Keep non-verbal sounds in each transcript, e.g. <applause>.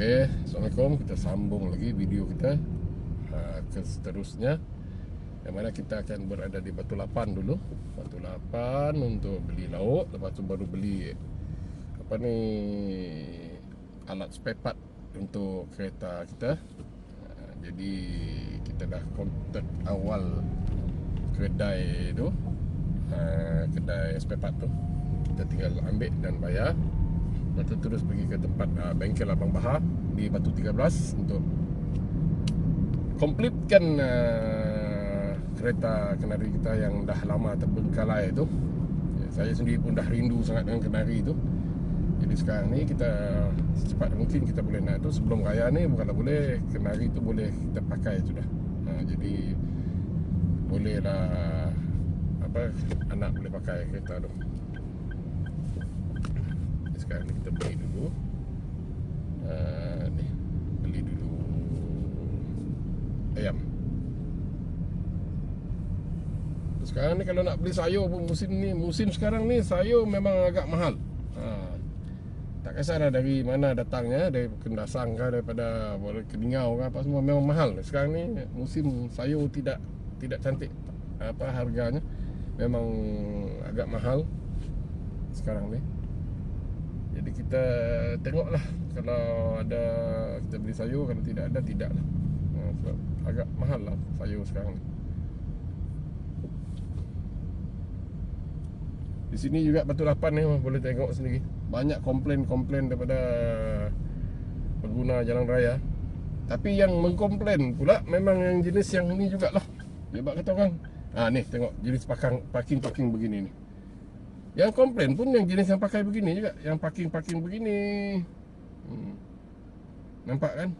Okey, Assalamualaikum. Kita sambung lagi video kita uh, ke seterusnya. Yang mana kita akan berada di Batu Lapan dulu. Batu Lapan untuk beli lauk, lepas tu baru beli apa ni alat spare part untuk kereta kita. Uh, jadi kita dah kontak awal kedai tu. Uh, kedai spare part tu. Kita tinggal ambil dan bayar. Lepas terus pergi ke tempat uh, bengkel Abang Bahar di Batu 13 untuk completekan uh, kereta kenari kita yang dah lama terbengkalai tu. Ya, saya sendiri pun dah rindu sangat dengan kenari tu. Jadi sekarang ni kita secepat mungkin kita boleh naik tu sebelum raya ni bukanlah boleh kenari tu boleh kita pakai sudah. Ha, jadi bolehlah apa anak boleh pakai kereta tu sekarang ni kita beli dulu. Uh, ni beli dulu ayam. Sekarang ni kalau nak beli sayur pun musim ni musim sekarang ni sayur memang agak mahal. Ha. tak kisahlah dari mana datangnya dari kendasang ke daripada keningau ke apa semua memang mahal. Sekarang ni musim sayur tidak tidak cantik. Apa harganya? Memang agak mahal sekarang ni kita tengoklah kalau ada kita beli sayur kalau tidak ada tidak lah. Ha, sebab agak mahal lah sayur sekarang ni. Di sini juga Batu Lapan ni boleh tengok sendiri. Banyak komplain-komplain daripada pengguna jalan raya. Tapi yang mengkomplain pula memang yang jenis yang ni jugalah. Dia buat kata orang. Ha ni tengok jenis parking-parking begini ni. Yang komplain pun yang jenis yang pakai begini juga. Yang parking-parking begini. Hmm. Nampak kan?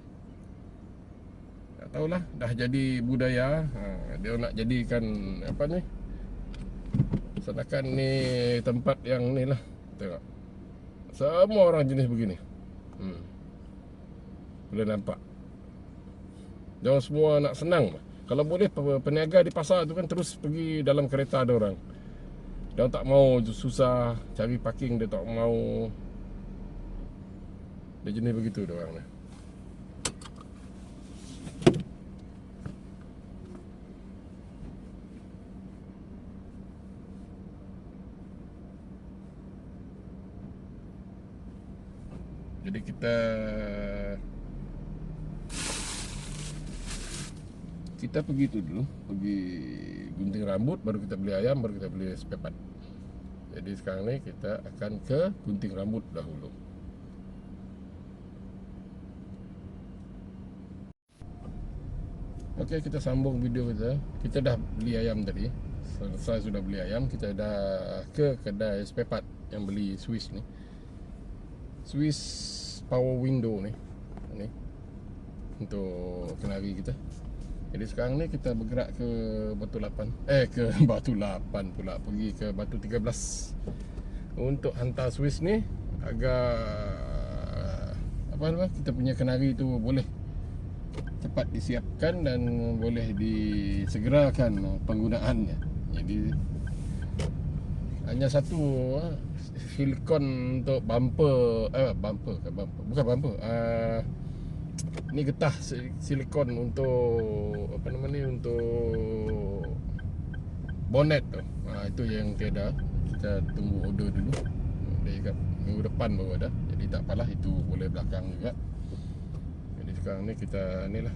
Tak tahulah. Dah jadi budaya. Ha, Dia nak jadikan Apa ni? Sedangkan ni tempat yang ni lah. Tengok. Semua orang jenis begini. Hmm. Boleh nampak. Jangan semua nak senang. Kalau boleh peniaga di pasar tu kan Terus pergi dalam kereta ada orang dia tak mau susah cari parking dia tak mau. Dia jenis begitu dia orang ni. Jadi kita kita pergi tu dulu pergi gunting rambut baru kita beli ayam baru kita beli spare part jadi sekarang ni kita akan ke gunting rambut dahulu. Ok kita sambung video kita. Kita dah beli ayam tadi. Selesai sudah beli ayam kita dah ke kedai spare part yang beli Swiss ni. Swiss power window ni. Ni. Untuk kenari kita jadi sekarang ni kita bergerak ke Batu Lapan. Eh ke <laughs> Batu Lapan pula. Pergi ke Batu 13 Untuk hantar Swiss ni Agak Apa nama Kita punya kenari tu boleh Cepat disiapkan Dan boleh disegerakan penggunaannya. Jadi Hanya satu Silikon untuk bumper Eh bumper ke bumper? Bukan bumper uh, ni getah silikon untuk apa nama ni untuk bonnet tu. Ha, itu yang tiada. Kita tunggu order dulu. Dia kat minggu depan baru ada. Jadi tak apalah itu boleh belakang juga. Jadi sekarang ni kita ni lah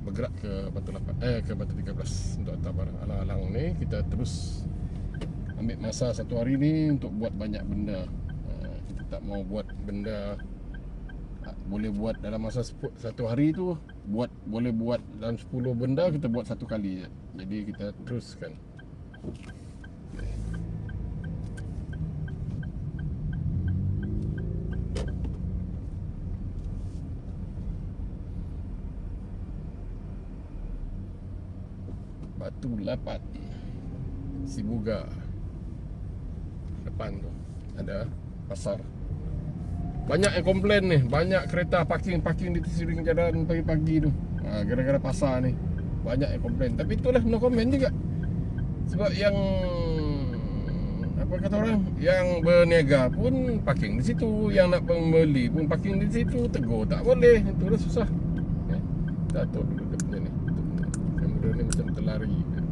bergerak ke Batu Lapan eh ke Batu 13 untuk hantar barang. Alang-alang ni kita terus ambil masa satu hari ni untuk buat banyak benda. Ha, kita tak mau buat benda boleh buat dalam masa satu hari tu buat boleh buat dalam 10 benda kita buat satu kali je. Jadi kita teruskan. Batu Lapat Sibuga Depan tu Ada Pasar banyak yang komplain ni Banyak kereta parking-parking di siring jalan pagi-pagi tu ha, Gara-gara pasar ni Banyak yang komplain Tapi itulah no comment juga Sebab yang Apa kata orang yang berniaga pun parking di situ, yang nak pembeli pun parking di situ, tegur tak boleh. Itu dah susah. Eh, tak tahu dulu dia punya ni. Kamera ni macam terlari. Eh.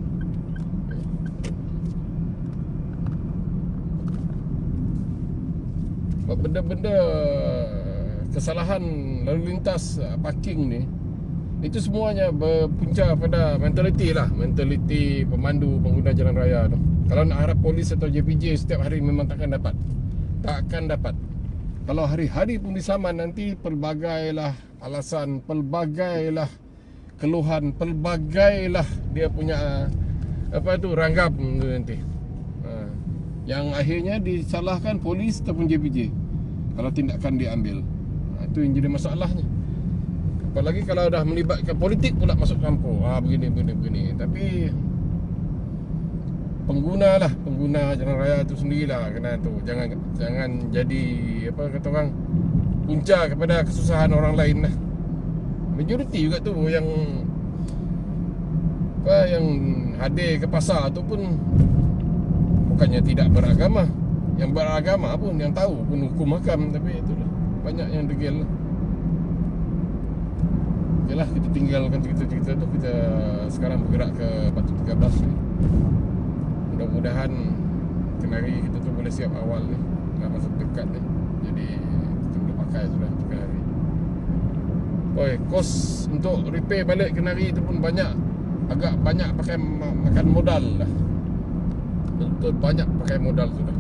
Sebab benda-benda kesalahan lalu lintas uh, parking ni itu semuanya berpunca pada mentaliti lah. Mentaliti pemandu pengguna jalan raya tu. Kalau nak harap polis atau JPJ setiap hari memang takkan dapat. Takkan dapat. Kalau hari-hari pun disaman nanti pelbagai lah alasan pelbagai lah keluhan pelbagai lah dia punya apa tu ranggap nanti. Yang akhirnya disalahkan polis ataupun JPJ kalau tindakan diambil ha, itu yang jadi masalahnya. Apalagi kalau dah melibatkan politik pula masuk campur. Ha, begini begini begini. Tapi pengguna lah. Pengguna jalan raya tu sendirilah kena tu. Jangan jangan jadi apa kata orang punca kepada kesusahan orang lain lah. Majoriti juga tu yang apa yang hadir ke pasar tu pun bukannya tidak beragama yang beragama pun yang tahu pun hukum hakam tapi itulah banyak yang degil lah Okeylah kita tinggalkan cerita-cerita tu kita sekarang bergerak ke Batu 13 ni. Mudah-mudahan kenari kita tu boleh siap awal ni. Dah masuk dekat ni. Jadi kita boleh pakai sudah kenari. Oi, kos untuk repair balik kenari tu pun banyak agak banyak pakai ma- makan modal lah. Betul banyak pakai modal sudah.